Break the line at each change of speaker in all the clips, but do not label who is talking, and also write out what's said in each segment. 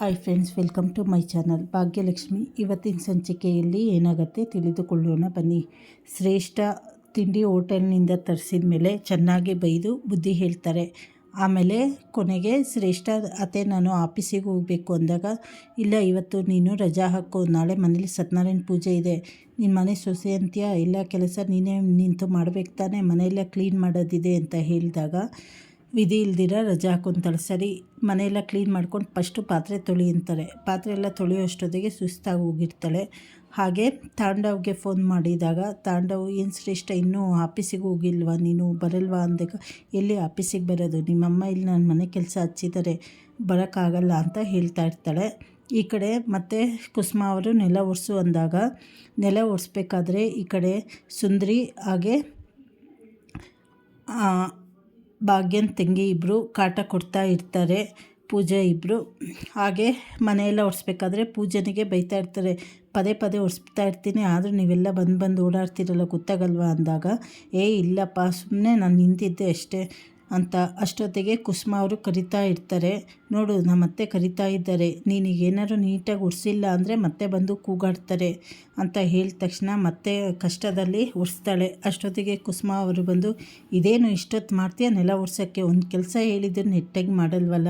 Hi friends welcome to my channel Bhagyalakshmi, ಇವತ್ತಿನ ಸಂಚಿಕೆಯಲ್ಲಿ ಏನಾಗುತ್ತೆ ತಿಳಿದುಕೊಳ್ಳೋಣ. ಬನ್ನಿ. ಶ್ರೇಷ್ಠ ತಿಂಡಿ ಹೋಟೆಲ್ನಿಂದ ತರಿಸಿದ ಮೇಲೆ ಚೆನ್ನಾಗಿ ಬೈದು ಬುದ್ಧಿ ಹೇಳ್ತಾರೆ. ಆಮೇಲೆ ಕೊನೆಗೆ ಶ್ರೇಷ್ಠ, ಅತ್ತೆ ನಾನು ಆಫೀಸಿಗೆ ಹೋಗಬೇಕು ಅಂದಾಗ, ಇಲ್ಲ ಇವತ್ತು ನೀನು ರಜಾ ಹಾಕು, ನಾಳೆ ಮನೇಲಿ ಸತ್ಯನಾರಾಯಣ ಪೂಜೆ ಇದೆ, ನಿನ್ನ ಮನೆ ಸೊಸೆ ಅಂತೀಯ ಎಲ್ಲ ಕೆಲಸ ನೀನೇ ನಿಂತು ಮಾಡಬೇಕು ತಾನೇ, ಮನೆಯೆಲ್ಲ ಕ್ಲೀನ್ ಮಾಡೋದಿದೆ ಅಂತ ಹೇಳಿದಾಗ ವಿಧಿ ಇಲ್ದಿರ ರಜೆ ಹಾಕೊತಾಳೆ. ಸರಿ, ಮನೆಯೆಲ್ಲ ಕ್ಲೀನ್ ಮಾಡ್ಕೊಂಡು ಫಸ್ಟು ಪಾತ್ರೆ ತೊಳಿ ಅಂತಾರೆ. ಪಾತ್ರೆ ಎಲ್ಲ ತೊಳೆಯೋ ಅಷ್ಟೊತ್ತಿಗೆ ಸುಸ್ತಾಗಿ ಹೋಗಿರ್ತಾಳೆ. ಹಾಗೆ ತಾಂಡವ್ಗೆ ಫೋನ್ ಮಾಡಿದಾಗ, ತಾಂಡವ್, ಏನು ಶ್ರೇಷ್ಠ, ಇನ್ನೂ ಆಫೀಸಿಗೆ ಹೋಗಿಲ್ವಾ? ನೀನು ಬರಲ್ವಾ? ಅಂದಾಗ, ಎಲ್ಲಿ ಆಫೀಸಿಗೆ ಬರೋದು? ನಿಮ್ಮಮ್ಮ ಇಲ್ಲಿ ನನ್ನ ಮನೆ ಕೆಲಸ ಹಚ್ಚಿದ್ದಾರೆ ಬರೋಕ್ಕಾಗಲ್ಲ ಅಂತ ಹೇಳ್ತಾ ಇರ್ತಾಳೆ. ಈ ಕಡೆ ಮತ್ತು ಕುಸುಮ ಅವರು ನೆಲ ಒರೆಸು ಅಂದಾಗ, ನೆಲ ಒರೆಸ್ಬೇಕಾದ್ರೆ ಈ ಕಡೆ ಸುಂದರಿ, ಹಾಗೆ ಭಾಗ್ಯನ ತಂಗಿ ಇಬ್ಬರು ಕಾಟ ಕೊಡ್ತಾ ಇರ್ತಾರೆ, ಪೂಜೆ ಇಬ್ಬರು ಹಾಗೆ ಮನೆಯೆಲ್ಲ ಒರೆಸ್ಬೇಕಾದ್ರೆ ಪೂಜನಿಗೆ ಬೈತಾ ಇರ್ತಾರೆ. ಪದೇ ಪದೇ ಒರೆಸ್ತಾ ಇರ್ತೀನಿ, ಆದರೂ ನೀವೆಲ್ಲ ಬಂದು ಬಂದು ಓಡಾಡ್ತಿರಲ್ಲ, ಗೊತ್ತಾಗಲ್ವಾ ಅಂದಾಗ, ಏ, ಇಲ್ಲಪ್ಪ ಸುಮ್ಮನೆ ನಾನು ನಿಂತಿದ್ದೆ ಅಷ್ಟೇ. ಅಂತ ಅಷ್ಟೊತ್ತಿಗೆ ಕುಸುಮ ಅವರು ಕರಿತಾ ಇರ್ತಾರೆ. ನೋಡು ನಮ್ಮ ಮತ್ತೆ ಕರಿತಾ ಇದ್ದಾರೆ ನೀನಿಗೇನಾದ್ರು ನೀಟಾಗಿ ಉರ್ಸಿಲ್ಲ ಅಂದರೆ ಮತ್ತೆ ಬಂದು ಕೂಗಾಡ್ತಾರೆ ಅಂತ ಹೇಳಿದ ತಕ್ಷಣ ಮತ್ತೆ ಕಷ್ಟದಲ್ಲಿ ಉಡಿಸ್ತಾಳೆ ಅಷ್ಟೊತ್ತಿಗೆ ಕುಸುಮ ಅವರು ಬಂದು, ಇದೇನು ಇಷ್ಟೊತ್ತು ಮಾಡ್ತೀಯ? ನೆಲ ಉಡ್ಸೋಕ್ಕೆ ಒಂದು ಕೆಲಸ ಹೇಳಿದ್ರು ನೆಟ್ಟಾಗಿ ಮಾಡಲ್ವಲ್ಲ?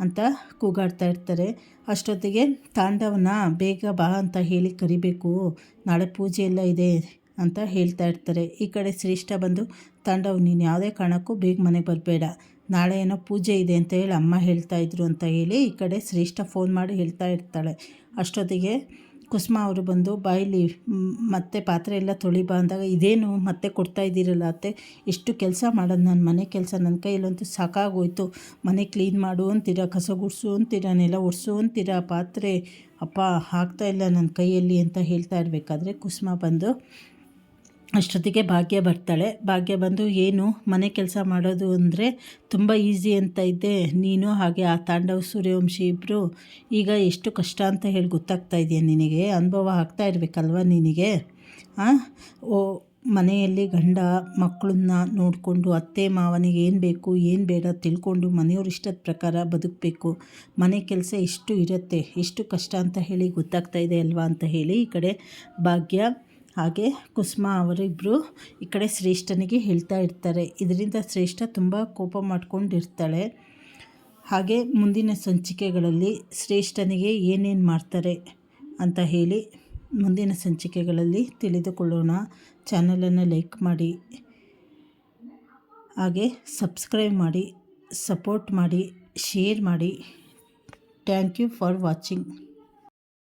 ಅಂತ ಕೂಗಾಡ್ತಾ ಇರ್ತಾರೆ. ಅಷ್ಟೊತ್ತಿಗೆ ತಾಂಡವನ ಬೇಗ ಬಾ ಅಂತ ಹೇಳಿ ಕರಿಬೇಕು. ನಾಳೆ ಪೂಜೆ ಎಲ್ಲ ಇದೆ. ಅಂತ ಹೇಳ್ತಾ ಇರ್ತಾರೆ. ಈ ಕಡೆ ಶ್ರೇಷ್ಠ ಬಂದು, ತಾಂಡವ್ ನೀನು ಯಾವುದೇ ಕಾರಣಕ್ಕೂ ಬೇಗ ಮನೆಗೆ ಬರಬೇಡ. ನಾಳೆ ಏನೋ ಪೂಜೆ ಇದೆ ಅಂತ ಹೇಳಿ ಅಮ್ಮ ಹೇಳ್ತಾ ಇದ್ರು ಅಂತ ಹೇಳಿ ಈ ಕಡೆ ಶ್ರೇಷ್ಠ ಫೋನ್ ಮಾಡಿ ಹೇಳ್ತಾ ಇರ್ತಾಳೆ. ಅಷ್ಟೊತ್ತಿಗೆ ಕುಸುಮ ಅವರು ಬಂದು, ಬಾಯಿಲಿ, ಮತ್ತೆ ಪಾತ್ರೆ ಎಲ್ಲ ತೊಳಿಬಾ ಅಂದಾಗ, ಇದೇನು ಮತ್ತೆ ಕೊಡ್ತಾ ಇದ್ದೀರಲ್ಲ ಅತ್ತೆ? ಎಷ್ಟು ಕೆಲಸ ಮಾಡೋದು ನನ್ನ ಮನೆ ಕೆಲಸ ನನ್ನ ಕೈಯಲ್ಲಂತೂ ಸಾಕಾಗೋಯ್ತು. ಮನೆ ಕ್ಲೀನ್ ಮಾಡು ಅಂತೀರ? ಕಸ ಗುಡಿಸು ಅಂತೀರ? ನೆಲ ಒರೆಸು ಅಂತೀರ? ಪಾತ್ರೆ ಅಪ್ಪ, ಹಾಕ್ತಾ ಇಲ್ಲ ನನ್ನ ಕೈಯಲ್ಲಿ ಅಂತ ಹೇಳ್ತಾ ಇರಬೇಕಾದ್ರೆ ಕುಸುಮ ಬಂದು ಅಷ್ಟೊತ್ತಿಗೆ ಭಾಗ್ಯ ಬರ್ತಾಳೆ. ಭಾಗ್ಯ ಬಂದು, ಏನು? ಮನೆ ಕೆಲಸ ಮಾಡೋದು ಅಂದರೆ ತುಂಬ ಈಸಿ ಅಂತ ಇದ್ದೆ. ನೀನು ಹಾಗೆ ಆ ತಾಂಡವ್ ಸೂರ್ಯವಂಶಿ ಇಬ್ಬರು ಈಗ ಎಷ್ಟು ಕಷ್ಟ ಅಂತ ಹೇಳಿ ಗೊತ್ತಾಗ್ತಾ ಇದೆಯಾ ನಿನಗೆ? ಅನುಭವ ಆಗ್ತಾ ಇರಬೇಕಲ್ವ ನಿನಗೆ? ಓ, ಮನೆಯಲ್ಲಿ ಗಂಡ ಮಕ್ಕಳನ್ನ ನೋಡಿಕೊಂಡು ಅತ್ತೆ ಮಾವನಿಗೆ ಏನು ಬೇಕು, ಏನು ಬೇಡ ತಿಳ್ಕೊಂಡು ಮನೆಯವ್ರ ಇಷ್ಟದ ಪ್ರಕಾರ ಬದುಕಬೇಕು. ಮನೆ ಕೆಲಸ ಎಷ್ಟು ಇರುತ್ತೆ, ಎಷ್ಟು ಕಷ್ಟ ಅಂತ ಹೇಳಿ ಗೊತ್ತಾಗ್ತಾ ಇದೆ ಅಲ್ವಾ ಅಂತ ಹೇಳಿ ಈ ಕಡೆ ಭಾಗ್ಯ ಹಾಗೆ ಕುಸುಮ ಅವರಿಬ್ಬರು ಈ ಕಡೆ ಶ್ರೇಷ್ಠನಿಗೆ ಹೇಳ್ತಾ ಇರ್ತಾರೆ. ಇದರಿಂದ ಶ್ರೇಷ್ಠ ತುಂಬ ಕೋಪ ಮಾಡ್ಕೊಂಡಿರ್ತಾಳೆ. ಹಾಗೆ ಮುಂದಿನ ಸಂಚಿಕೆಗಳಲ್ಲಿ ಶ್ರೇಷ್ಠನಿಗೆ ಏನೇನು ಮಾಡ್ತಾರೆ ಅಂತ ಹೇಳಿ ಮುಂದಿನ ಸಂಚಿಕೆಗಳಲ್ಲಿ ತಿಳಿದುಕೊಳ್ಳೋಣ. ಚಾನಲನ್ನು ಲೈಕ್ ಮಾಡಿ, ಹಾಗೆ ಸಬ್ಸ್ಕ್ರೈಬ್ ಮಾಡಿ, ಸಪೋರ್ಟ್ ಮಾಡಿ, ಶೇರ್ ಮಾಡಿ. Thank you for watching.